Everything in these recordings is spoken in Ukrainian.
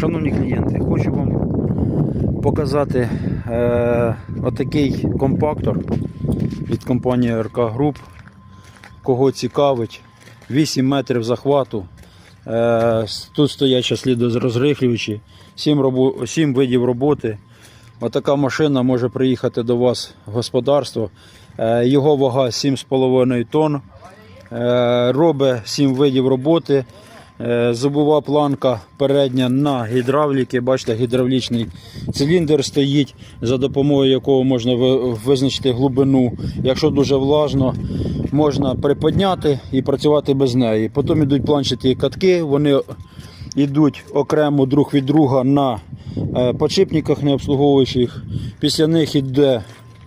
Шановні клієнти, хочу вам показати е, отакий компактор від компанії РК Груп. Кого цікавить, 8 метрів захвату. Е, тут стоять ще слідорозрихлювачі, 7, робо, 7 видів роботи. Отака машина може приїхати до вас в господарство. Е, його вага 7,5 тонн. Е, робить 7 видів роботи. Е, Зубова планка передня на гідравліки. Бачите, гідравлічний циліндр стоїть, за допомогою якого можна визначити глибину. Якщо дуже влажно, можна приподняти і працювати без неї. Потім йдуть планчаті катки, вони йдуть окремо друг від друга на е, подшипниках не обслуговуючих. Після них йде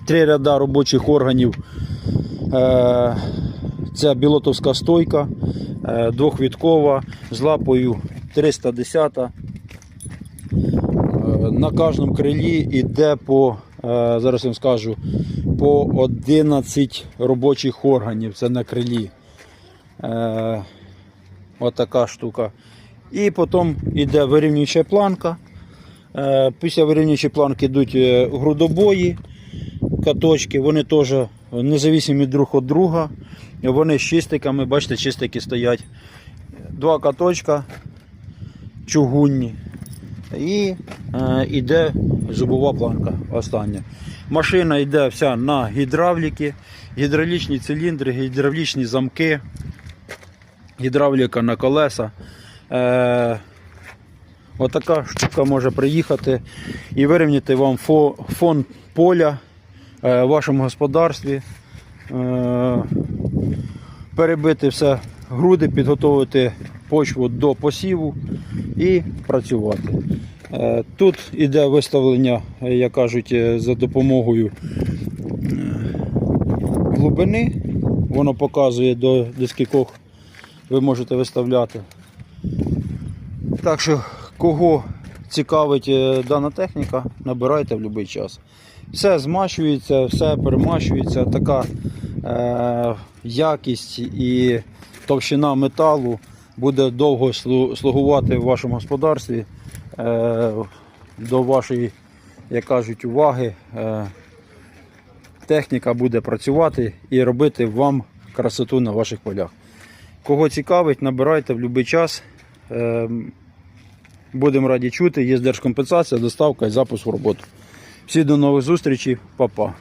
три ряда робочих органів. Е, Це білотовська стойка, е, двохвіткова з лапою 310. Е, На кожному крилі йде по, е, зараз вам скажу, по 11 робочих органів. Це на крилі. Отака штука. І потім йде вирівнююча планка. Після вирівнюючої планки йдуть грудобої, каточки, вони теж незалежні друг від друга. Вони з чистиками, бачите, чистики стоять. Два каточка чугунні. І е, йде зубова планка остання. Машина йде вся на гідравліки, гідравлічні циліндри, гідравлічні замки, гідравліка на колеса. Е, Отака штука може приїхати і вирівняти вам фо- фон поля в вашому господарстві, е, перебити все груди, підготовити почву до посіву і працювати. Е, Тут іде виставлення, е, як кажуть, е, за допомогою е, глибини. Воно показує до, до скількох ви можете виставляти. Так що, кого цікавить е, дана техніка, набирайте в будь-який час. Все змащується, все перемащується. Така е, якість і товщина металу буде довго слугувати в вашому господарстві. Е, до вашої, як кажуть, уваги. Е, техніка буде працювати і робити вам красоту на ваших полях. Кого цікавить, набирайте в будь-який час. Будемо раді чути. Є держкомпенсація, доставка і запуск в роботу. Всі до нових зустрічей, Па-па.